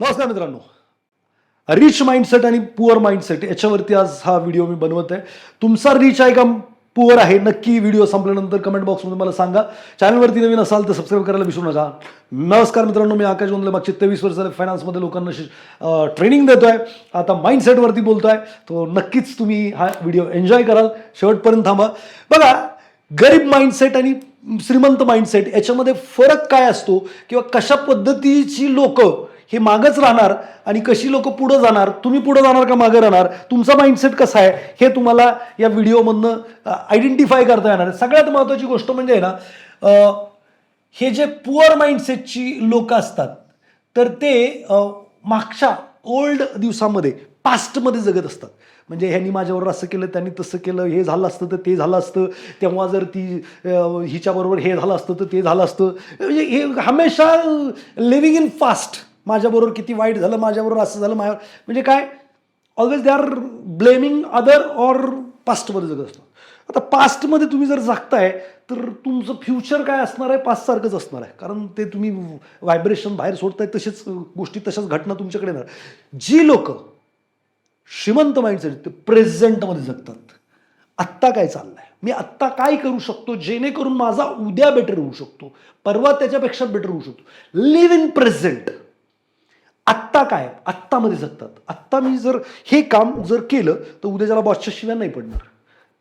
नमस्कार मित्रांनो. Rich mindset आणि पुअर माइंडसेट याच्यावरती आज हा व्हिडिओ मी बनवत आहे. तुमचा रिच आहे का पुअर आहे? नक्की व्हिडिओ संपल्यानंतर कमेंट बॉक्समध्ये मला सांगा. चॅनलवरती नवीन असाल तर सबस्क्राईब करायला विसरू नका. नमस्कार मित्रांनो मी आकाश गोंदले मागचे तेवीस वर्ष झाले फायनान्समध्ये लोकांना ट्रेनिंग देतोय. आता माइंडसेटवरती बोलतोय. तो नक्कीच तुम्ही हा व्हिडिओ एन्जॉय कराल. शेवटपर्यंत थांबा. बघा गरीब माइंडसेट आणि श्रीमंत माइंडसेट याच्यामध्ये फरक काय असतो? किंवा कशा पद्धतीची लोक हे मागच राहणार आणि कशी लोक पुढं जाणार तुम्ही पुढं जाणार का मागं राहणार तुमचा माइंडसेट कसा आहे हे तुम्हाला या व्हिडिओमधनं आयडेंटिफाय करता येणार सगळ्यात महत्त्वाची गोष्ट म्हणजे आहे ना हे जे पुअर माइंडसेटची लोक असतात तर ते मागच्या ओल्ड दिवसामध्ये पास्टमध्ये जगत असतात. म्हणजे ह्यांनी माझ्याबरोबर असं केलं त्यांनी तसं केलं हे झालं असतं तर ते झालं असतं. तेव्हा जर ती हिच्याबरोबर हे झालं असतं तर ते झालं असतं. म्हणजे हे हमेशा लिव्हिंग इन फास्ट माझ्याबरोबर किती वाईट झालं माझ्याबरोबर असं झालं माझ्या म्हणजे काय? Always they are blaming other or पास्टमध्ये जगत असतो. आता पास्टमध्ये तुम्ही जर जगताय तर तुमचं फ्युचर काय असणार आहे? पास्टसारखंच असणार आहे. कारण ते तुम्ही व्हायब्रेशन बाहेर सोडताय तसेच गोष्टी तशाच घटना तुमच्याकडे येणार. जी लोक श्रीमंत माइंडसेट ते प्रेझेंटमध्ये जगतात. आत्ता काय चाललंय? मी आत्ता काय करू शकतो जेणेकरून माझा उद्या बेटर होऊ शकतो. परवा त्याच्यापेक्षा बेटर होऊ शकतो. लिव्ह इन प्रेझेंट आत्ता काय? आत्तामध्ये जगतात. आत्ता मी जर हे काम जर केलं तर उद्या ज्याला बॉसच्या शिव्या नाही पडणार.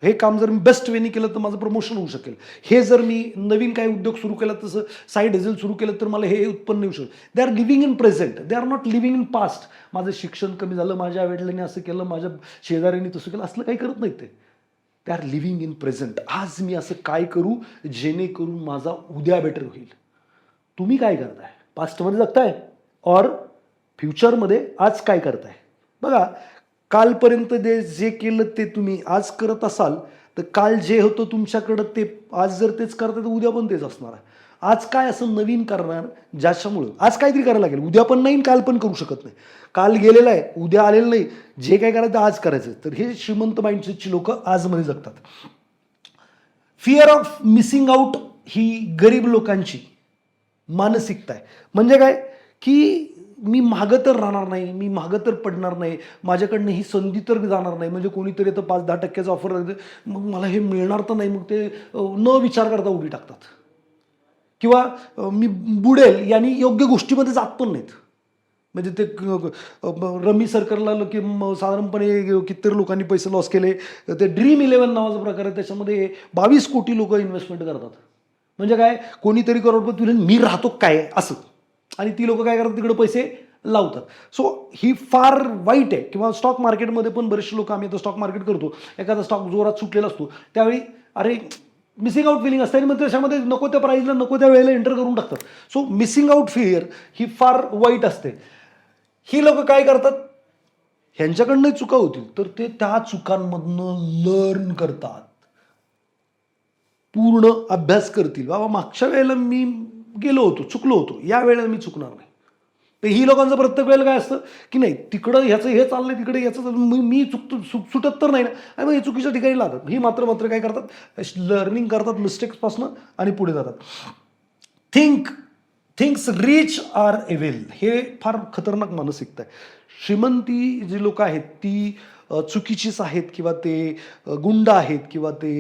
हे काम जर मी बेस्ट वेनी केलं तर माझं प्रमोशन होऊ शकेल. हे जर मी नवीन काही उद्योग सुरू केला तसं साईड हेजल सुरू केलं तर मला हे उत्पन्न येऊ शकेल they are living in present they are not living in past माझं शिक्षण कमी झालं माझ्या वडिलांनी असं केलं माझ्या शेजाऱ्यांनी तसं केलं असलं काही करत नाहीत ते. They are living in present आज मी असं काय करू जेणेकरून माझा उद्या बेटर होईल. तुम्ही काय करताय? पास्टमध्ये जगताय? ऑर फ्युचरमध्ये आज काय करताय? बघा कालपर्यंत जे जे केलं ते तुम्ही आज करत असाल तर काल जे होतं तुमच्याकडं ते आज जर तेच करताय तर उद्या पण तेच असणार आहे. आज काय असं नवीन करणार ज्याच्यामुळं? आज काहीतरी करायला लागेल. उद्या पण नाही काल पण करू शकत नाही. काल गेलेलं आहे उद्या आलेलं नाही. जे काय करायचं आज करायचं. तर हे श्रीमंत माइंडसेटची लोक आजमध्ये जगतात. फिअर ऑफ मिसिंग आउट ही गरीब लोकांची मानसिकता आहे. म्हणजे काय? की मी मागं तर राहणार नाही मी मागं तर पडणार नाही माझ्याकडनं ही संधी तर जाणार नाही म्हणजे कोणीतरी तर पाच दहा टक्क्याचं ऑफर मग मला हे मिळणार तर नाही मग ते न विचार करता उडी टाकतात. किंवा मी बुडेल यांनी योग्य गोष्टीमध्ये जात पण नाहीत. म्हणजे ते रमी सर्कलला की म- साधारणपणे कित्येक लोकांनी पैसे लॉस केले. ते ड्रीम इलेव्हन नावाचा प्रकार आहे त्याच्यामध्ये बावीस कोटी लोक इन्व्हेस्टमेंट करतात. म्हणजे काय कोणीतरी करोडपती मी राहतो काय असं. आणि ती लोक काय करतात? तिकडे पैसे लावतात. सो ही फार वाईट आहे. किंवा स्टॉक मार्केटमध्ये पण बरेचसे लोक आम्ही आता स्टॉक मार्केट करतो. एखादा स्टॉक जोरात सुटलेला असतो. त्यावेळी अरे मिसिंग आउट फिलिंग असते. आणि मग त्याच्यामध्ये नको त्या प्राईजला नको त्या वेळेला एंटर करून टाकतात. सो मिसिंग आउट फिअर ही फार वाईट असते. ही लोक काय करतात? ह्यांच्याकडनं चुका होतील. तर ते त्या चुकांमधनं लर्न करतात. पूर्ण अभ्यास करतील. बाबा मागच्या वेळेला मी गेलो होतो चुकलो होतो. या वेळेला मी चुकणार नाही. तर ही लोकांचं प्रत्येक वेळेला काय असतं की नाही तिकडं ह्याचं हे चाललंय तिकडे ह्याचं चाललं मी मी चुकतो सुट सुटत तर नाही ना. आणि मग हे चुकीच्या ठिकाणी लागतात ही मात्र मात्र काय करतात? लर्निंग करतात मिस्टेक्सपासनं आणि पुढे जातात. Think thinks rich are evil हे फार खतरनाक मानसिकता आहे. श्रीमंती जी लोक आहेत ती चुकीचीच आहेत किंवा ते गुंड आहेत किंवा ते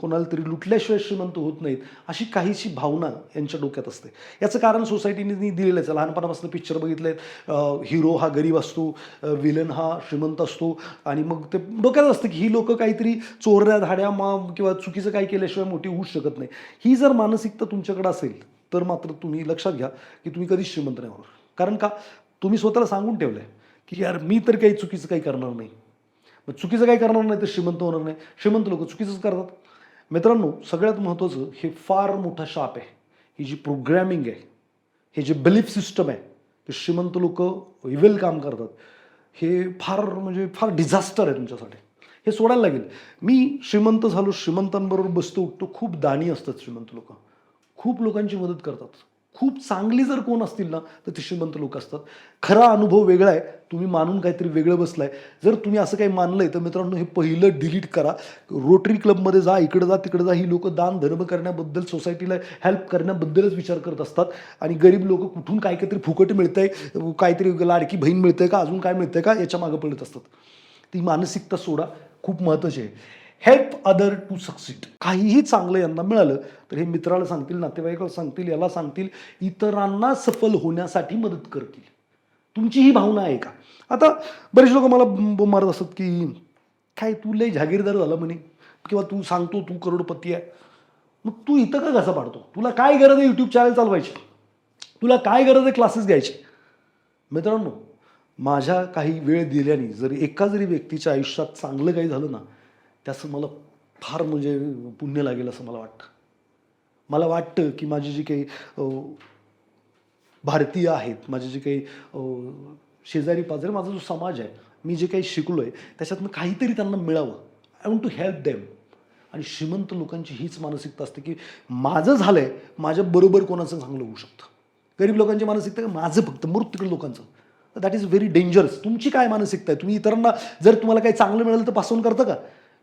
कोणाला तरी लुटल्याशिवाय श्रीमंत होत नाहीत अशी काहीशी भावना यांच्या डोक्यात असते. याचं कारण सोसायटीने दिलेलं आहे लहानपणापासून पिक्चर बघितले हिरो हा गरीब असतो विलन हा श्रीमंत असतो आणि मग ते डोक्यात असतं की ही लोक काहीतरी चोरण्या धाड्या मा किंवा चुकीचं काही केल्याशिवाय मोठी होऊ शकत नाही. ही जर मानसिकता तुमच्याकडे असेल तर मात्र तुम्ही लक्षात घ्या की तुम्ही कधीच श्रीमंत नाही होणार. कारण का? तुम्ही स्वतःला सांगून ठेवलं आहे की यार मी तर काही चुकीचं काही करणार नाही. मग चुकीचं काही करणार नाही तर श्रीमंत होणार नाही. श्रीमंत लोक चुकीचंच करतात. मित्रांनो सगळ्यात महत्त्वाचं हे फार मोठा शाप आहे. ही जी प्रोग्रॅमिंग आहे हे जे बिलीफ सिस्टम आहे ते श्रीमंत लोक इवेल काम करतात. हे फार म्हणजे फार डिझास्टर आहे तुमच्यासाठी. हे सोडायला लागेल. मी श्रीमंत झालो श्रीमंतांबरोबर बसतो उठतो खूप दाणी असतात श्रीमंत लोक. खूप लोकांची मदत करतात. खूप चांगली जर कोण असतील ना तर ते श्रीमंत लोक असतात. खरा अनुभव वेगळा आहे. तुम्ही मानून काहीतरी वेगळं बसलाय. जर तुम्ही असं काही मानलंय तर मित्रांनो हे पहिलं डिलीट करा. रोटरी क्लबमध्ये जा इकडे जा तिकडे जा. ही लोक दान धर्म करण्याबद्दल सोसायटीला हेल्प करण्याबद्दलच विचार करत असतात. आणि गरीब लोक कुठून काय काहीतरी फुकट मिळतंय काहीतरी लाडकी बहीण मिळतंय का अजून काय मिळतंय का याच्या मागं पडत असतात. ती मानसिकता सोडा. खूप महत्त्वाची आहे. हेल्प अदर टू सक्सीड काहीही चांगलं यांना मिळालं तर हे मित्राला सांगतील नातेवाईकाला सांगतील याला सांगतील इतरांना सफल होण्यासाठी मदत करतील. तुमची ही भावना आहे का? आता बरेच लोक मला मारत असतात की काय तू लय जागीरदार झाला म्हणे. किंवा तू सांगतो तू करोडपती आहे. मग तू इथं का कसा पाडतो? तुला काय गरज आहे यूट्यूब चॅनल चालवायची? तुला काय गरज आहे क्लासेस घ्यायचे? मित्रांनो माझ्या काही वेळ दिल्याने जरी एका जरी व्यक्तीच्या आयुष्यात चांगलं काही झालं ना त्याचं मला फार म्हणजे पुण्य लागेल असं मला वाटतं. मला वाटतं की माझी जी काही भारतीय आहेत माझे जे काही शेजारी पाजारी माझा जो समाज आहे मी जे काही शिकलो आहे त्याच्यातनं काहीतरी त्यांना मिळावं. I want to help them आणि श्रीमंत लोकांची हीच मानसिकता असते की माझं झालं माझ्या बरोबर कोणाचं चांगलं होऊ शकतं. गरीब लोकांची मानसिकता माझं फक्त मृत्यू लोकांचं. दॅट इज व्हेरी डेंजरस तुमची काय मानसिकता आहे? तुम्ही इतरांना जर तुम्हाला काही चांगलं मिळालं तर पासवून करतं का?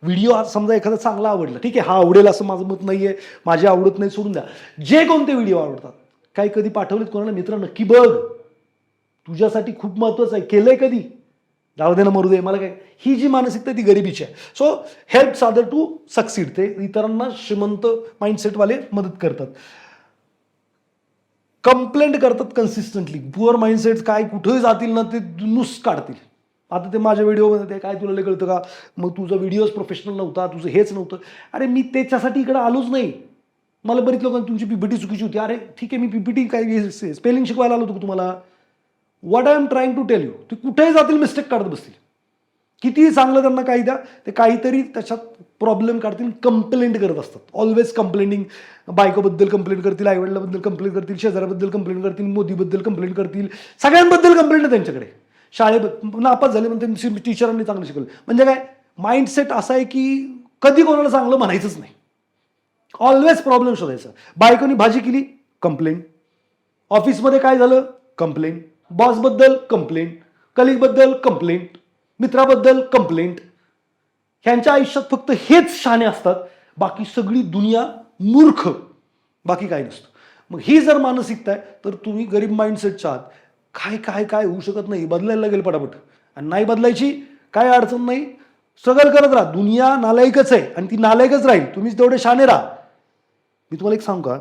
व्हिडिओ आज समजा एखादा चांगला आवडला ठीक आहे हा आवडेल असं माझं मत नाही आहे माझे आवडत नाही सोडून द्या. जे कोणते व्हिडिओ आवडतात काही कधी पाठवलेत कोणाला? मित्र नक्की बघ. तुझ्यासाठी खूप महत्त्वाचं आहे. केलंय कधी? जाऊ दे ना मरू दे. मला काय? ही जी मानसिकता ती गरिबीची आहे. सो हेल्प सादर टू सक्सीड ते इतरांना श्रीमंत माइंडसेटवाले मदत करतात. कंप्लेंट करतात कन्सिस्टंटली पुअर माइंडसेट काय कुठंही जातील ना ते नुस काढतील. आता ते माझ्या व्हिडिओमध्ये ते काय तुला कळतं का? मग तुझा व्हिडिओज प्रोफेशनल नव्हता तुझं हेच नव्हतं. अरे मी त्याच्यासाठी इकडं आलोच नाही. मला बरीच लोकांनी तुमची पीपीटी चुकीची होती. अरे ठीक आहे मी पीपीटी काय स्पेलिंग शिकवायला आलो होतो तुम्हाला? What I am trying to tell you ते कुठेही जातील मिस्टेक काढत बसतील. कितीही चांगलं त्यांना काही द्या ते काहीतरी त्याच्यात प्रॉब्लेम काढतील कंप्लेंट करत असतात. ऑलवेज कंप्लेंटिंग बायकोबद्दल कंप्लेंट करतील आईवडिलाबद्दल कंप्लेंट करतील शेजाऱ्याबद्दल कंप्लेंट करतील मोदीबद्दल कंप्लेंट करतील. सगळ्यांबद्दल कंप्लेंट आहे त्यांच्याकडे. शाळेबद्दल नापास झाले म्हणून त्यांनी टीचरांनी चांगलं शिकवलं. म्हणजे काय? माइंडसेट असा आहे की कधी कोणाला चांगलं म्हणायचंच नाही. ऑलवेज प्रॉब्लेम शोधायचा. बायकोनी भाजी केली कंप्लेंट ऑफिसमध्ये काय झालं? कंप्लेंट बॉसबद्दल कंप्लेंट कलिगबद्दल कंप्लेंट मित्राबद्दल कंप्लेंट ह्यांच्या आयुष्यात फक्त हेच शाणे असतात. बाकी सगळी दुनिया मूर्ख. बाकी काय नसतं. मग ही जर मानसिकता आहे तर तुम्ही गरीब माइंडसेटच्या आहात. काय काय काय होऊ शकत नाही. बदलायला लागेल पटापट. आणि नाही बदलायची काय अडचण नाही. स्ट्रगल करत राहा. दुनिया नालायकच आहे आणि ती नालायकच राहील. तुम्हीच तेवढे शाने राहा. मी तुम्हाला एक सांगू का?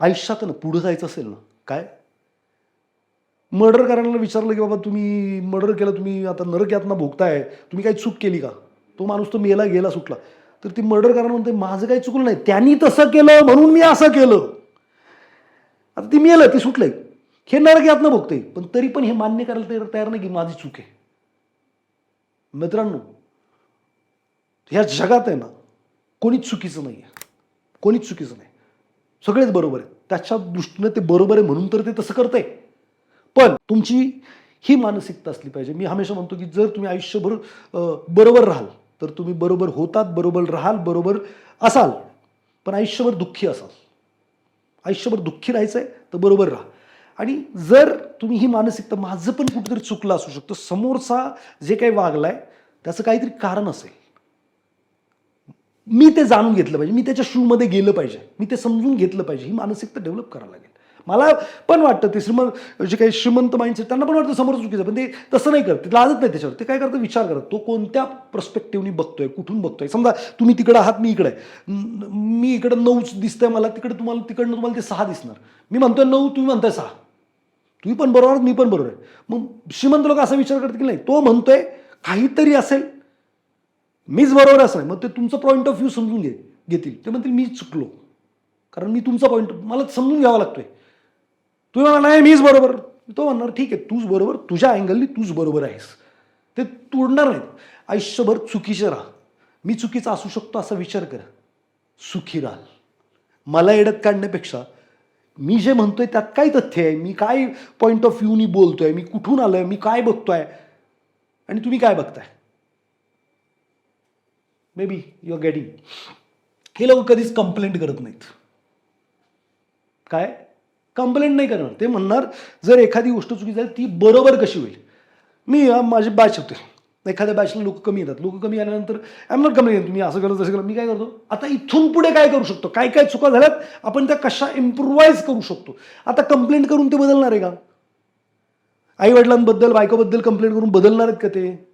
आयुष्यात ना पुढं जायचं असेल ना काय? मर्डर करायला विचारलं की बाबा तुम्ही मर्डर केलं तुम्ही आता नरक यातना भोगताय. तुम्ही काही चूक केली का? तो माणूस तो मेला गेला सुटला. तर ती मर्डर करायला म्हणते माझं काही चुकलं नाही. त्यांनी तसं केलं म्हणून मी असं केलं. आता ती मेलं ती सुटलंय. हे नरक्यातनं यातना भोगते पण तरी पण हे मान्य करायला तयार तयार नाही की माझी चूक आहे. मित्रांनो ह्या जगात आहे ना कोणीच चुकीचं नाही आहे कोणीच चुकीचं नाही. सगळेच बरोबर आहे त्याच्या दृष्टीनं ते बरोबर आहे म्हणून तर ते तसं करतंय. पण तुमची ही मानसिकता असली पाहिजे. मी हमेशा म्हणतो की जर तुम्ही आयुष्यभर बरोबर राहाल तर तुम्ही बरोबर होतात बरोबर राहाल बरोबर असाल. पण आयुष्यभर दुःखी असाल. आयुष्यभर दुःखी राहायचं आहे तर बरोबर राहा. आणि जर तुम्ही ही मानसिकता माझं पण कुठेतरी चुकलं असू शकतं. समोरचा जे काही वागलाय त्याचं काहीतरी कारण असेल. मी ते जाणून घेतलं पाहिजे. मी त्याच्या शूमध्ये गेलं पाहिजे. मी ते समजून घेतलं पाहिजे. ही मानसिकता डेव्हलप करायला लागेल. मला पण वाटतं ते श्रीमंत जे काही श्रीमंत माइंडसेट त्यांना पण वाटतं समोर चुकीचं पण ते तसं नाही करत. ते लाजत नाही त्याच्यावर. ते काय करतं विचार करत तो कोणत्या पर्स्पेक्टिव्हनी बघतोय? कुठून बघतोय? समजा तुम्ही तिकडं आहात मी इकडे आहे. मी इकडं नऊच दिसतंय मला तिकडे तुम्हाला तिकडनं तुम्हाला ते सहा दिसणार. मी म्हणतोय नऊ तुम्ही म्हणताय सहा. तुम्ही पण बरोबर मी पण बरोबर आहे. मग श्रीमंत लोक असा विचार करतात की नाही तो म्हणतोय काहीतरी असेल. मीच बरोबर असं आहे मग ते तुमचं पॉईंट ऑफ व्ह्यू समजून घे घेतील. ते म्हणतील मी चुकलो. कारण मी तुमचा पॉईंट मला समजून घ्यावा लागतोय. तुम्ही म्हणा नाही मीच बरोबर. तो म्हणणार ठीक आहे तूच बरोबर तुझ्या अँगलनी तूच बरोबर आहेस. ते तोडणार नाहीत. आयुष्यभर चुकीचे राहा. मी चुकीचा असू शकतो असा विचार करा. सुखी राहाल मला एडत काढण्यापेक्षा मी जे म्हणतोय त्यात काय तथ्य आहे? मी काय पॉईंट ऑफ व्ह्यूनी बोलतोय? मी कुठून आलोय? मी काय बघतोय? आणि तुम्ही काय बघताय? मे बी युअर गेटिंग हे लोक कधीच कंप्लेंट करत नाहीत. काय? कंप्लेंट नाही करणार. ते म्हणणार जर एखादी गोष्ट चुकी झाली ती बरोबर कशी होईल? मी माझी माझे बॅच एखाद्या बॅचला लोक कमी येतात. लोक कमी आल्यानंतर आय एम नॉट कमी तुम्ही असं करत तसं करत मी काय करतो? आता इथून पुढे काय करू शकतो? काय काय चुका झाल्यात आपण त्या कशा इम्प्रुव्हाइज करू शकतो? आता कंप्लेंट करून ते बदलणार आहे का? आई वडिलांबद्दल बायकोबद्दल कंप्लेंट करून बदलणार आहेत का ते?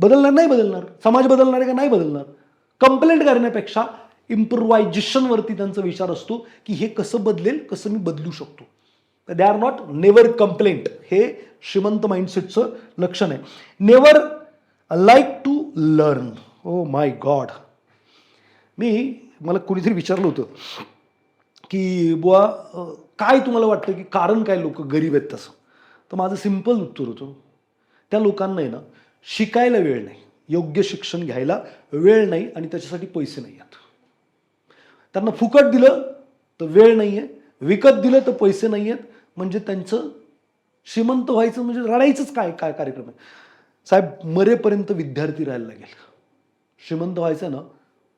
बदलणार नाही बदलणार. समाज बदलणार आहे का? नाही बदलणार. कंप्लेंट करण्यापेक्षा इम्प्रुवायझेशनवरती त्यांचा विचार असतो की हे कसं बदलेल कसं मी बदलू शकतो. They are not never complaint हे श्रीमंत माइंडसेटचं लक्षण आहे. Never like to learn oh my God मी मला कोणीतरी विचारलं होतं की बुवा काय तुम्हाला वाटतं की कारण काय लोक गरीब आहेत तसं? तर माझं सिंपल उत्तर होतं त्या लोकांना आहे ना शिकायला वेळ नाही. योग्य शिक्षण घ्यायला वेळ नाही आणि त्याच्यासाठी पैसे नाही आहेत. त्यांना फुकट दिलं तर वेळ नाही आहे विकत दिलं तर पैसे नाही आहेत म्हणजे त्यांचं श्रीमंत व्हायचं म्हणजे रडायचंच काय काय कार्यक्रम आहे? साहेब मरेपर्यंत विद्यार्थी राहायला लागेल. श्रीमंत व्हायचं ना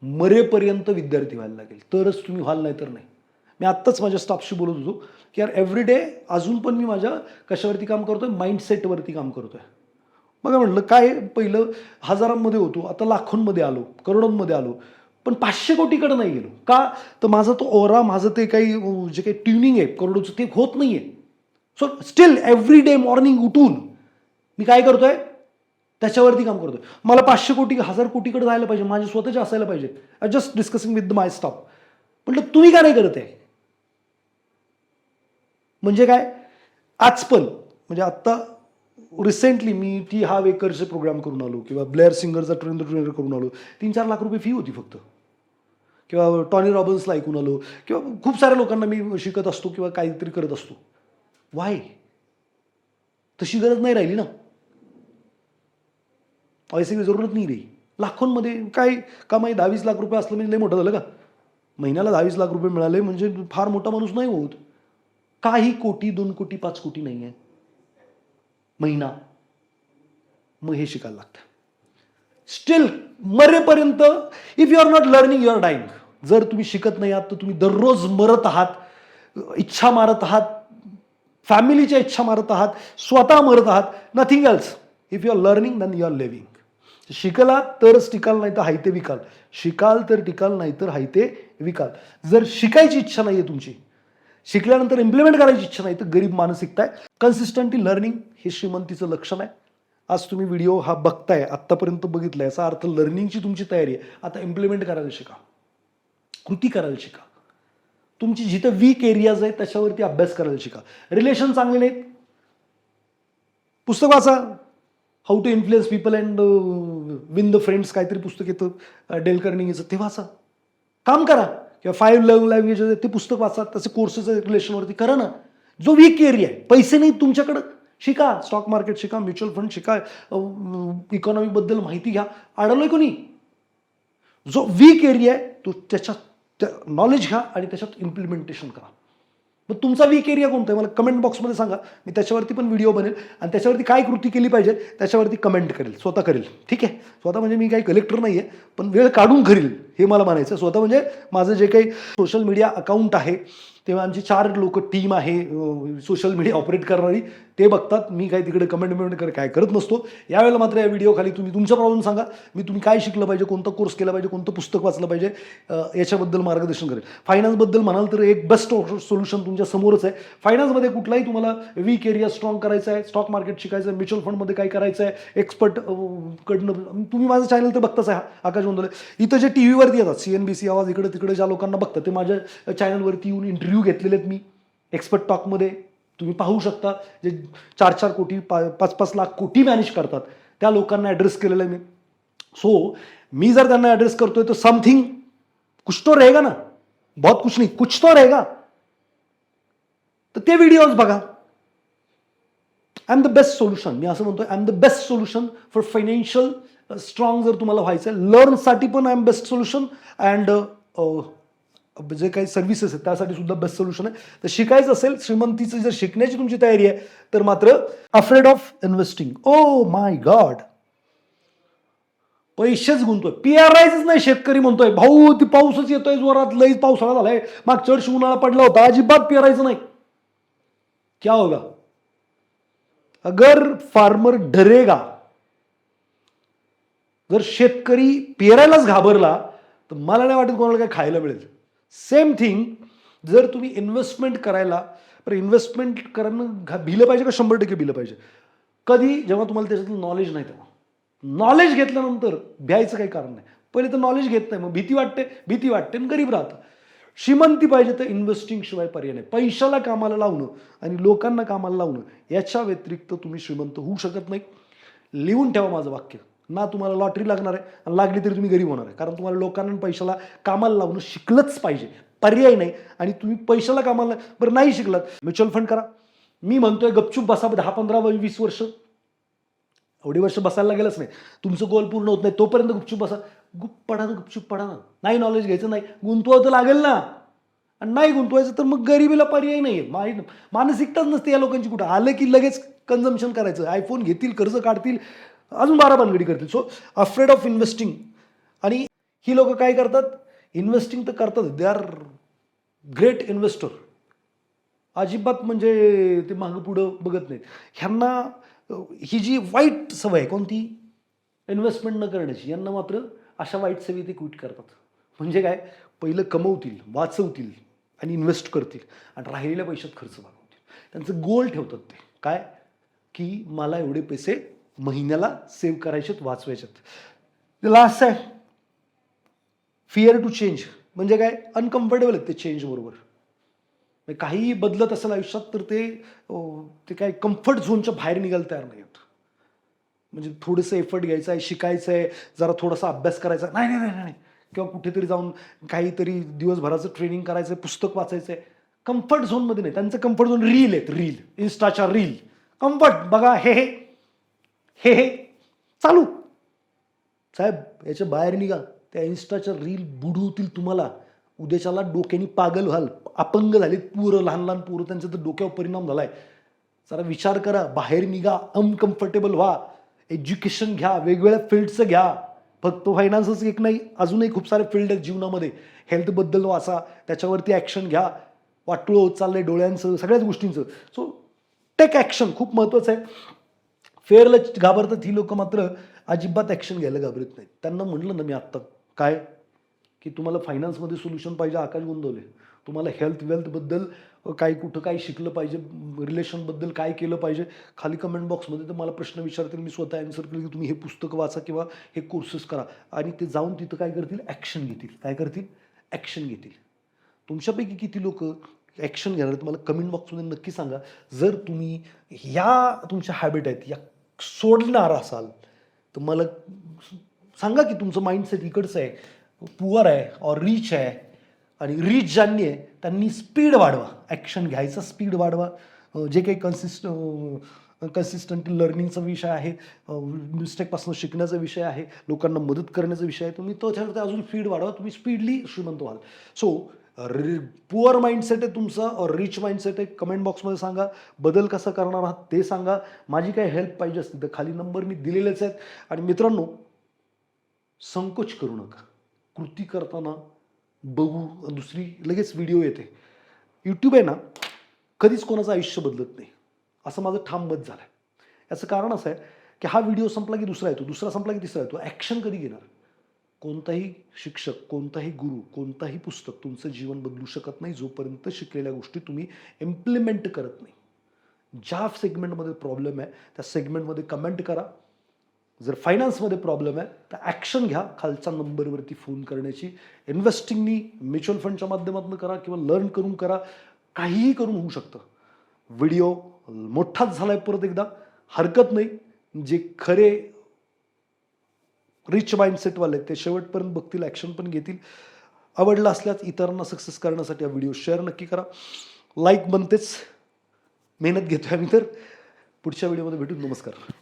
मरेपर्यंत विद्यार्थी व्हायला लागेल. तरच तुम्ही व्हाल नाही तर नाही. मी आत्ताच माझ्या स्टाफशी बोलत होतो की यार एव्हरी डे अजून पण मी माझ्या कशावरती काम करतोय? माइंडसेटवरती काम करतोय. बघा म्हटलं काय? पहिलं हजारांमध्ये होतो आता लाखोंमध्ये आलो करोडोंमध्ये आलो. पण पाचशे कोटीकडे नाही गेलो. का? तर माझा तो ओरा माझं ते काही जे काही ट्युनिंग आहे करोडोचं ते होत नाही आहे so still every day morning उठून मी काय करतोय? त्याच्यावरती काम करतोय. मला पाचशे कोटी हजार कोटीकडे जायला पाहिजे माझे स्वतःचे असायला पाहिजे. I just discussing with my stop म्हटलं तुम्ही काय नाही करत आहे? म्हणजे काय? आज पण म्हणजे आत्ता रिसेंटली मी टी हा वेकरचे प्रोग्राम करून आलो किंवा ब्लेअर सिंगरचा ट्रेनर ट्रेनर करून आलो. तीन चार लाख रुपये फी होती फक्त. किंवा टॉनी रॉबन्सला ऐकून आलो. किंवा खूप साऱ्या लोकांना मी शिकत असतो किंवा काहीतरी करत असतो. वाय तशी गरज नाही राहिली ना. पैसे जरूरत नाही रे. लाखोंमध्ये काय कमाई दहावीस लाख रुपये असलं म्हणजे लय मोठं झालं का? महिन्याला दहावीस लाख रुपये मिळाले म्हणजे फार मोठा माणूस नाही होत. काही कोटी दोन कोटी पाच कोटी नाही आहे. महिना. मग हे शिकायला लागतं. स्टील मरेपर्यंत if you are not learning your dying जर तुम्ही शिकत नाही आहात तर तुम्ही दररोज मरत आहात इच्छा मारत आहात फॅमिलीच्या इच्छा मारत आहात स्वतः मरत आहात nothing else if you are learning then you are living शिकला तरच टिकाल नाही तर हायते विकाल. शिकाल तर टिकाल नाही तर हायते विकाल. जर शिकायची इच्छा नाही आहे तुमची शिकल्यानंतर इम्प्लिमेंट करायची इच्छा नाही तर गरीब मानसिकता आहे कन्सिस्टंटली लर्निंग हे श्रीमंतीचं लक्षण आहे. आज तुम्ही व्हिडिओ हा बघताय आत्तापर्यंत बघितला याचा अर्थ लर्निंगची तुमची तयारी आहे. आता इम्प्लिमेंट करायला शिका. कृती करायला शिका. तुमची जिथं वीक एरियाज आहेत त्याच्यावरती अभ्यास करायला शिका. रिलेशन चांगले नाहीत. पुस्तक वाचा. How to influence people and win the friends काहीतरी पुस्तक येतं डेल कर्निंगचं ते वाचा. काम करा. किंवा फाईव्ह लव्ह लँग्वेज ते पुस्तक वाचा तसे कोर्सेस रिलेशनवरती करा ना. जो वीक एरिया आहे पैसे नाही तुमच्याकडं. शिका स्टॉक मार्केट शिका म्युच्युअल फंड शिका इकॉनॉमीबद्दल माहिती घ्या. अडवलंय कोणी? जो वीक एरिया आहे तो त्याच्यात नॉलेज घ्या आणि त्याच्यात इम्प्लिमेंटेशन करा. मग तुमचा वीक एरिया कोणता आहे? मला कमेंट बॉक्समध्ये सांगा. मी त्याच्यावरती पण व्हिडिओ बनेल. आणि त्याच्यावरती काय कृती केली पाहिजे त्याच्यावरती कमेंट करेल. स्वतः करेल. ठीक आहे? स्वतः म्हणजे मी काही कलेक्टर नाही आहे पण वेळ काढून करेल हे मला म्हणायचं स्वतः म्हणजे माझं जे काही सोशल मीडिया अकाउंट आहे तेव्हा आमची चार लोक टीम आहे सोशल मीडिया ऑपरेट करणारी. ते बघतात मी काही तिकडे कमेंट बिमेंट कर काय करत नसतो. यावेळेला मात्र या व्हिडिओ खाली तुम्ही तुमचा प्रॉब्लेम सांगा. मी तुम्ही काय शिकलं पाहिजे कोणता कोर्स केला पाहिजे कोणतं पुस्तक वाचलं पाहिजे याच्याबद्दल मार्गदर्शन करेल. फायनान्सबद्दल म्हणाल तर एक बेस्ट सोल्युशन तुमच्या समोरच आहे. फायनान्समध्ये कुठलाही तुम्हाला वीक एरिया स्ट्रॉंग करायचा आहे स्टॉक मार्केट शिकायचं आहे म्युच्युअल फंडमध्ये काय करायचं आहे एक्सपर्ट कडनं तुम्ही माझं चॅनल तर बघताच आहे आकाश गोंधळे इथं जे टी व्हीवरती येतात सी एन बी सी आवाज इकडे तिकडे ज्या लोकांना बघतात ते माझ्या चॅनलवरती येऊन इंटरव्ह्यू घेतलेले आहेत मी एक्सपर्ट टॉकमध्ये तुम्ही पाहू शकता जे चार चार कोटी पा पाच पाच लाख कोटी मॅनेज करतात. त्या लोकांना ॲड्रेस केलेलं आहे मी. सो मी जर त्यांना ॲड्रेस करतोय तर समथिंग कुछ तो रहेगा ना. बहुत कुछ नाही कुछ तो रहेगा. तर ते व्हिडिओज बघा. I am the best solution मी असं म्हणतोय I am the best solution for financial strong जर तुम्हाला व्हायचं आहे लर्नसाठी पण I am best solution and जे काही सर्व्हिसेस आहेत त्यासाठी सुद्धा बेस्ट सोल्युशन आहे. तर शिकायचं असेल श्रीमंतीचं जर शिकण्याची तुमची तयारी आहे तर मात्र afraid of investing oh my god पैसेच गुंतोय पेरायचंच नाही शेतकरी म्हणतोय. भाऊ ती पाऊसच येतोय जोरात. लई पावसाळा झालाय. माग चर्च उन्हाळा पडला होता. अजिबात पेरायचं नाही. क्या होगा? अगर फार्मर डरेगा जर शेतकरी पेरायलाच घाबरला तर मला नाही वाटत कोणाला काय खायला मिळेल. सेम थिंग जर तुम्ही इन्व्हेस्टमेंट करायला तर इन्व्हेस्टमेंट करणं घा- भिलं पाहिजे का शंभर टक्के भिलं पाहिजे? कधी जेव्हा तुम्हाला त्याच्यातलं नॉलेज नाही तेव्हा. नॉलेज घेतल्यानंतर भ्यायचं काही कारण नाही. पहिले तर नॉलेज घेत नाही मग भीती वाटते भीती वाटते आणि गरीब राहतं. श्रीमंती पाहिजे तर इन्व्हेस्टिंग शिवाय पर्याय नाही. पैशाला कामाला लावणं आणि लोकांना कामाला लावणं याच्या व्यतिरिक्त तुम्ही श्रीमंत होऊ शकत नाही. लिहून ठेवा माझं वाक्य. ना तुम्हाला लॉटरी लागणार आहे आणि लागली तरी तुम्ही गरीब होणार आहे. कारण तुम्हाला लोकांना पैशाला कामाला लावणं शिकलंच पाहिजे. पर्याय नाही आणि तुम्ही पैशाला कामाला बरं नाही शिकलात म्युच्युअल फंड करा. मी म्हणतोय गपचूप बसा दहा पंधरा वीस वर्ष. एवढी वर्ष बसायला गेलंच नाही. तुमचं गोल पूर्ण होत नाही तोपर्यंत गुपचूप बसा. गुप पडा ना गुपचूप पडा ना. नाही नॉलेज घ्यायचं नाही. गुंतवावं तर लागेल ना. आणि नाही गुंतवायचं तर मग गरिबीला पर्याय नाही आहे. मानसिकताच नसते या लोकांची कुठं. आलं की लगेच कन्झम्पशन करायचं. आयफोन घेतील कर्ज काढतील अजून बारा भानगडी करतील. सो अफ्रेड ऑफ इन्व्हेस्टिंग आणि ही लोक काय करतात? इन्व्हेस्टिंग तर करतात. दे आर ग्रेट इन्व्हेस्टर अजिबात म्हणजे ते मागं पुढं बघत नाहीत. ह्यांना ही जी वाईट सवय आहे कोणती? इन्व्हेस्टमेंट न करण्याची. यांना मात्र अशा वाईट सवयी ते क्विट करतात. म्हणजे काय? पहिलं कमवतील वाचवतील आणि इन्व्हेस्ट करतील. आणि राहिलेल्या पैशात खर्च भागवतील. त्यांचं गोल ठेवतात ते. काय? की मला एवढे पैसे महिन्याला सेव्ह करायच्यात वाचवायच्यात लास्ट आहे फिअर टू चेंज म्हणजे काय? अनकम्फर्टेबल आहेत ते चेंज बरोबर. म्हणजे काहीही बदलत असेल आयुष्यात तर ते ते काय कम्फर्ट झोनच्या बाहेर निघायला तयार नाही होत म्हणजे थोडंसं एफर्ट घ्यायचं आहे शिकायचं आहे जरा थोडासा अभ्यास करायचा. आहे. नाही नाही नाही नाही. किंवा कुठेतरी जाऊन काहीतरी दिवसभराचं ट्रेनिंग करायचं पुस्तक वाचायचं आहे कम्फर्ट झोनमध्ये नाही. त्यांचं कम्फर्ट झोन रील आहेत रील इन्स्टाच्या रील कम्फर्ट बघा हे हे. हे हे चालू. साहेब याच्या बाहेर निघा. त्या इन्स्टाच्या रील बुडवतील तुम्हाला. उद्याच्याला डोक्याने पागल व्हाल. अपंग झाले पुरं लहान लहान पोरं. त्यांचा तर डोक्यावर परिणाम झालाय. जरा विचार करा. बाहेर निघा. अनकम्फर्टेबल व्हा. एज्युकेशन घ्या. वेगवेगळ्या फील्डचं घ्या. फक्त फायनान्सच एक नाही अजूनही खूप सारे फील्ड आहेत जीवनामध्ये. हेल्थबद्दल वाचा. त्याच्यावरती ॲक्शन घ्या. वाटोळं होत चाललंय डोळ्यांचं सगळ्याच गोष्टींचं. सो टेक ॲक्शन खूप महत्त्वाचं आहे. फेअरला घाबरतात ही लोक मात्र अजिबात ॲक्शन घ्यायला घाबरत नाहीत. त्यांना म्हणलं ना मी आत्ता काय? की तुम्हाला फायनान्समध्ये सोल्युशन पाहिजे आकाश गोंदवले. तुम्हाला हेल्थ वेल्थबद्दल काय कुठं काय शिकलं पाहिजे रिलेशनबद्दल काय केलं पाहिजे खाली कमेंट बॉक्समध्ये तर मला प्रश्न विचारतील मी स्वतः ॲन्सर केलं की तुम्ही हे पुस्तक वाचा किंवा हे कोर्सेस करा. आणि ते जाऊन तिथं काय करतील? ॲक्शन घेतील. काय करतील? ॲक्शन घेतील. तुमच्यापैकी किती लोक ॲक्शन घेणार तुम्हाला कमेंट बॉक्समध्ये नक्की सांगा. जर तुम्ही या तुमच्या हॅबिट आहेत या सोडणार असाल तर मला सांगा की तुमचं माइंडसेट इकडचं आहे. पुअर आहे ऑर रिच आहे आणि रिच ज्यांनी आहे त्यांनी स्पीड वाढवा. ॲक्शन घ्यायचा स्पीड वाढवा. जे काही कन्सिस्ट कन्सिस्टंट लर्निंगचा विषय आहे मिस्टेकपासून शिकण्याचा विषय आहे लोकांना मदत करण्याचा विषय आहे तुम्ही तो त्याच्यावरती अजून स्पीड वाढवा. तुम्ही स्पीडली श्रीमंत व्हाल. सो पुअर माइंडसेट आहे तुमचा और रिच माइंडसेट आहे कमेंट बॉक्समध्ये सांगा. बदल कसा करणार आहात ते सांगा. माझी काही हेल्प पाहिजे असतील तर खाली नंबर मी दिलेलेच आहेत. आणि मित्रांनो संकोच करू नका. कृती करताना बघू दुसरी लगेच व्हिडिओ येते. यूट्यूब आहे ना कधीच कोणाचं आयुष्य बदलत नाही. असं माझं ठाम मत झालं आहे याचं कारण असं आहे की हा व्हिडिओ संपला की दुसरा येतो दुसरा संपला की तिसरा येतो. ॲक्शन कधी घेणार? कोणताही शिक्षक कोणताही गुरु कोणताही पुस्तक तुमचं जीवन बदलू शकत नाही जोपर्यंत शिकलेल्या गोष्टी तुम्ही इम्प्लिमेंट करत नाही. ज्या सेगमेंटमध्ये प्रॉब्लेम आहे त्या सेगमेंटमध्ये कमेंट करा. जर फायनान्समध्ये प्रॉब्लेम आहे तर ॲक्शन घ्या. खालच्या नंबरवरती फोन करण्याची. इन्व्हेस्टिंगनी म्युच्युअल फंडच्या माध्यमातून करा किंवा लर्न करून करा. काहीही करून होऊ शकतं. व्हिडिओ मोठाच झाला आहे परत एकदा. हरकत नाही. जे खरे रिच माइंडसेटवाले आहेत. ते शेवटपर्यंत बघतील ॲक्शन पण घेतील. आवडलं असल्यास इतरांना सक्सेस करण्यासाठी हा व्हिडिओ शेअर नक्की करा. लाईक बनतेच. मेहनत घेतोय आम्ही तर. पुढच्या व्हिडिओमध्ये भेटू. नमस्कार.